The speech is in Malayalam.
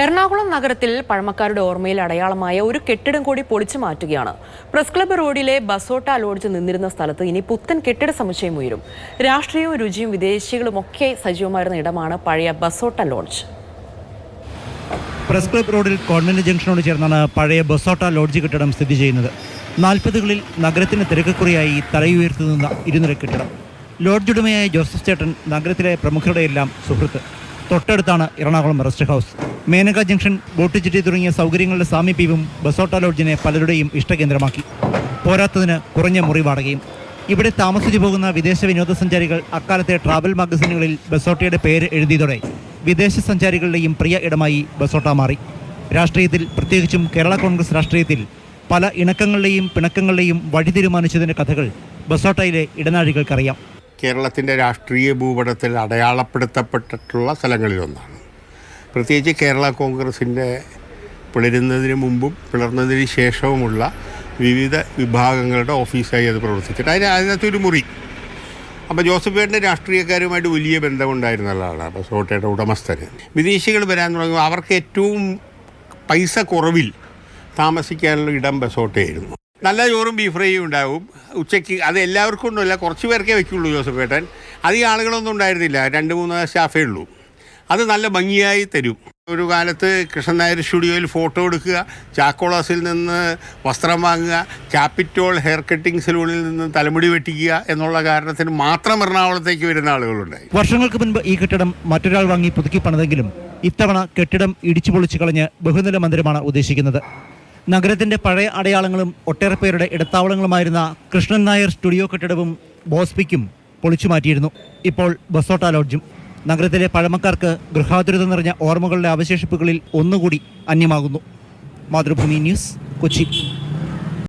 എറണാകുളം നഗരത്തിൽ പഴമക്കാരുടെ ഓർമ്മയിൽ അടയാളമായ ഒരു കെട്ടിടം കൂടി പൊളിച്ചു മാറ്റുകയാണ്. പ്രസ് ക്ലബ്ബ് റോഡിലെ ബസോട്ട ലോഡ്ജ് നിന്നിരുന്ന സ്ഥലത്ത് ഇനി പുത്തൻ കെട്ടിട സമുച്ചയം ഉയരും. രാഷ്ട്രീയവും രുചിയും വിദേശികളും ഒക്കെ സജീവമായിരുന്ന ഇടമാണ് പഴയ ബസോട്ട ലോഡ്ജ്. പ്രസ് ക്ലബ് റോഡിൽ കോൺവെന്റ് ജംഗ്ഷനോട് ചേർന്നാണ് പഴയ ബൊസോട്ട ലോഡ്ജ് കെട്ടിടം സ്ഥിതി ചെയ്യുന്നത്. നാൽപ്പതുകളിൽ നഗരത്തിന് തിരക്കുറിയായി തലയുയർത്തി നിന്ന ഇരുനില കെട്ടിടം. ലോഡ്ജ് ഉടമയായ ജോസഫ് ചേട്ടൻ നഗരത്തിലെ പ്രമുഖരുടെയെല്ലാം സുഹൃത്ത്. തൊട്ടടുത്താണ് Ernakulam rest house. Menaka junction boat jetty തുടങ്ങിയ സൗകര്യങ്ങളുടെ സാമീപ്യവും ബസോട്ട ലോഡ്ജിനെ പലരുടെയും ഇഷ്ടകേന്ദ്രമാക്കി. പോരാത്തതിന് കുറഞ്ഞ മുറി വാടകയും ഇവിടെ താമസിച്ചു പോകുന്ന വിദേശ വിനോദസഞ്ചാരികൾ അക്കാലത്തെ ട്രാവൽ മാഗസിനുകളിൽ ബസോട്ടയുടെ പേര് എഴുതിയതോടെ വിദേശ സഞ്ചാരികളുടെയും പ്രിയ ഇടമായി ബസോട്ട മാറി. രാഷ്ട്രീയത്തിൽ പ്രത്യേകിച്ചും കേരള കോൺഗ്രസ് രാഷ്ട്രീയത്തിൽ പല ഇണക്കങ്ങളുടെയും പിണക്കങ്ങളുടെയും വഴി തീരുമാനിച്ചതിന്റെ കഥകൾ ബസോട്ടയിലെ ഇടനാഴികൾക്കറിയാം. കേരളത്തിന്റെ രാഷ്ട്രീയ ഭൂപടത്തിൽ അടയാളപ്പെടുത്തപ്പെട്ടിട്ടുള്ള സ്ഥലങ്ങളിലൊന്നാണ്. പ്രത്യേകിച്ച് കേരള കോൺഗ്രസിന്റെ പിളരുന്നതിന് മുമ്പും പിളർന്നതിന് ശേഷവുമുള്ള വിവിധ വിഭാഗങ്ങളുടെ ഓഫീസായി അത് പ്രവർത്തിച്ചിട്ട് അതിന് അതിനകത്തൊരു മുറി. അപ്പോൾ ജോസഫ് ഏട്ടന്റെ രാഷ്ട്രീയക്കാരുമായിട്ട് വലിയ ബന്ധമുണ്ടായിരുന്ന ആളാണ് അപ്പോൾ സോട്ടയുടെ ഉടമസ്ഥന് വിദേശികൾ വരാൻ തുടങ്ങുമ്പോൾ അവർക്ക് ഏറ്റവും പൈസ കുറവിൽ താമസിക്കാനുള്ള ഇടം ബസോട്ടയായിരുന്നു. നല്ല ചോറും ബീഫ് ഫ്രൈയും ഉണ്ടാവും. ഉച്ചയ്ക്ക് അത് എല്ലാവർക്കും ഉണ്ടല്ല കുറച്ച് പേർക്കേ വെക്കുള്ളൂ ജോസഫ് ഏട്ടൻ. അധികം ആളുകളൊന്നും ഉണ്ടായിരുന്നില്ല. രണ്ട് മൂന്ന് സ്റ്റാഫേ ഉള്ളൂ. അത് നല്ല ഭംഗിയായി തരും. ഒരു കാലത്ത് കൃഷ്ണൻ നായർ സ്റ്റുഡിയോയിൽ ഫോട്ടോ എടുക്കുക ചാക്കോളാസിൽ നിന്ന് വസ്ത്രം വാങ്ങുക ക്യാപിറ്റോൾ ഹെയർ കട്ടിംഗ് സലൂണിൽ നിന്ന് തലമുടി വെട്ടിക്കുക എന്നുള്ള കാരണത്തിന് മാത്രം എറണാകുളത്തേക്ക് വരുന്ന ആളുകളുണ്ടായി. വർഷങ്ങൾക്ക് മുൻപ് ഈ കെട്ടിടം മറ്റൊരാൾ വാങ്ങി പുതുക്കി പണിതെങ്കിലും ഇത്തവണ കെട്ടിടം ഇടിച്ചു പൊളിച്ചു കളഞ്ഞ് ബഹുനില മന്ദിരമാണ് ഉദ്ദേശിക്കുന്നത്. നഗരത്തിന്റെ പഴയ അടയാളങ്ങളും ഒട്ടേറെ പേരുടെ ഇടത്താവളങ്ങളുമായിരുന്ന കൃഷ്ണൻ നായർ സ്റ്റുഡിയോ കെട്ടിടവും ബോസ്പിക്കും പൊളിച്ചു മാറ്റിയിരുന്നു. ഇപ്പോൾ ബസോട്ട ലോഡ്ജും. നഗരത്തിലെ പഴമക്കാർക്ക് ഗൃഹാതുരത നിറഞ്ഞ ഓർമ്മകളുടെ അവശേഷിപ്പുകളിൽ ഒന്നുകൂടി അന്യമാകുന്നു. മാതൃഭൂമി ന്യൂസ് കൊച്ചി.